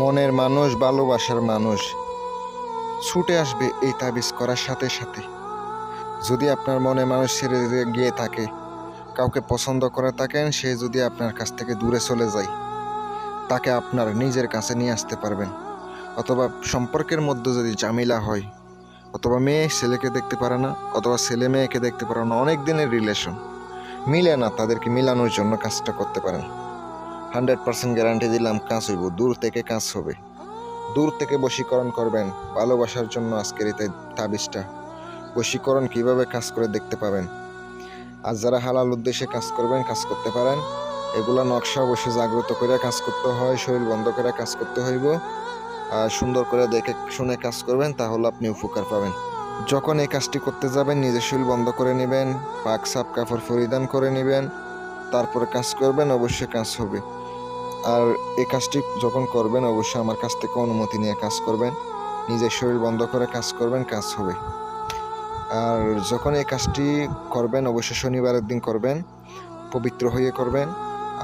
মনের মানুষ, ভালোবাসার মানুষ। ছুটে আসবে এই তাবিজ করার সাথে সাথে। যদি আপনার মনে মানুষ ছেড়ে গিয়ে থাকে, কাউকে পছন্দ করে থাকেন, সে যদি আপনার কাছ থেকে দূরে চলে যায়, তাকে আপনার নিজের কাছে নিয়ে আসতে পারবেন। অথবা সম্পর্কের মধ্যে যদি ঝামেলা হয়, অথবা মেয়ে ছেলেকে দেখতে পারে না, অথবা ছেলে মেয়েকে দেখতে পারে না, অনেক দিনের রিলেশন মিলে না তাদেরকে মিলানোর জন্য কাজটা করতে পারেন। হান্ড্রেড পার্সেন্ট গ্যারান্টি দিলাম, কাজ হইব, দূর থেকে কাজ হবে। দূর থেকে বশীকরণ করবেন, ভালোবাসার জন্য আজকের এই তাবিজটা। বশীকরণ কীভাবে কাজ করে দেখতে পাবেন? আর যারা হালাল উদ্দেশ্যে কাজ করবেন, কাজ করতে পারেন। এগুলা নকশা অবশ্যই জাগ্রত করে কাজ করতে হয়, শরীর বন্ধ করে কাজ করতে হইব। আর সুন্দর করে দেখে শুনে কাজ করবেন, তাহলে আপনি উপকার পাবেন। যখন এই কাজটি করতে যাবেন, নিজের শরীর বন্ধ করে নেবেন, পাক সাপ কাপড় পরিধান করে নেবেন, তারপরে কাজ করবেন, অবশ্যই কাজ হবে। আর এই কাজটি যখন করবেন, অবশ্যই আমার কাছ থেকে অনুমতি নিয়ে কাজ করবেন। নিজের শরীর বন্ধ করে কাজ করবেন, কাজ হবে। আর যখন এই কাজটি করবেন, অবশ্যই শনিবারের দিন করবেন, পবিত্র হয়ে করবেন,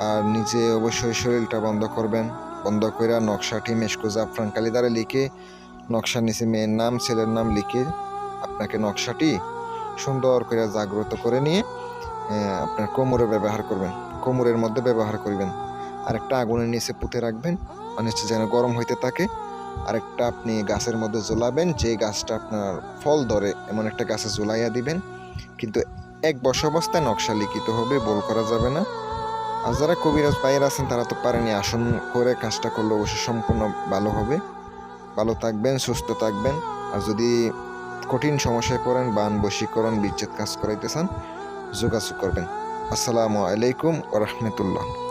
আর নিজে অবশ্যই শরীরটা বন্ধ করবেন। বন্ধ করে নকশাটি মেশকো জাফরান কালিদারে লিখে, নকশার নিচে মেয়ের নাম, ছেলের নাম লিখে আপনাকে নকশাটি সুন্দর করে জাগ্রত করে নিয়ে আপনার কোমরে ব্যবহার করবেন। কোমরের মধ্যে ব্যবহার করবেন। আরেকটা আগুনের নিচে পুঁতে রাখবেন হচ্ছে যেন গরম হইতে থাকে। আরেকটা আপনি গাছের মধ্যে জ্বলাবেন যে গাছটা আপনার ফল ধরে, এমন একটা গাছে জ্বলাইয়া দিবেন। কিন্তু এক বর্ষ অবস্থায় নকশা লিখিত হবে বল করা যাবে না। আর যারা কবিরাজ বাইরে আছেন, তারা তো পারেনি আসন করে কাজটা করলে অবশ্যই সম্পূর্ণ ভালো হবে। ভালো থাকবেন, সুস্থ থাকবেন। আর যদি কঠিন সমস্যায় পড়েন, বান, বশীকরণ, বিচ্ছেদ কাজ করাইতে চান, যোগাযোগ করবেন। আসসালামু আলাইকুম ও রহমতুল্লাহ।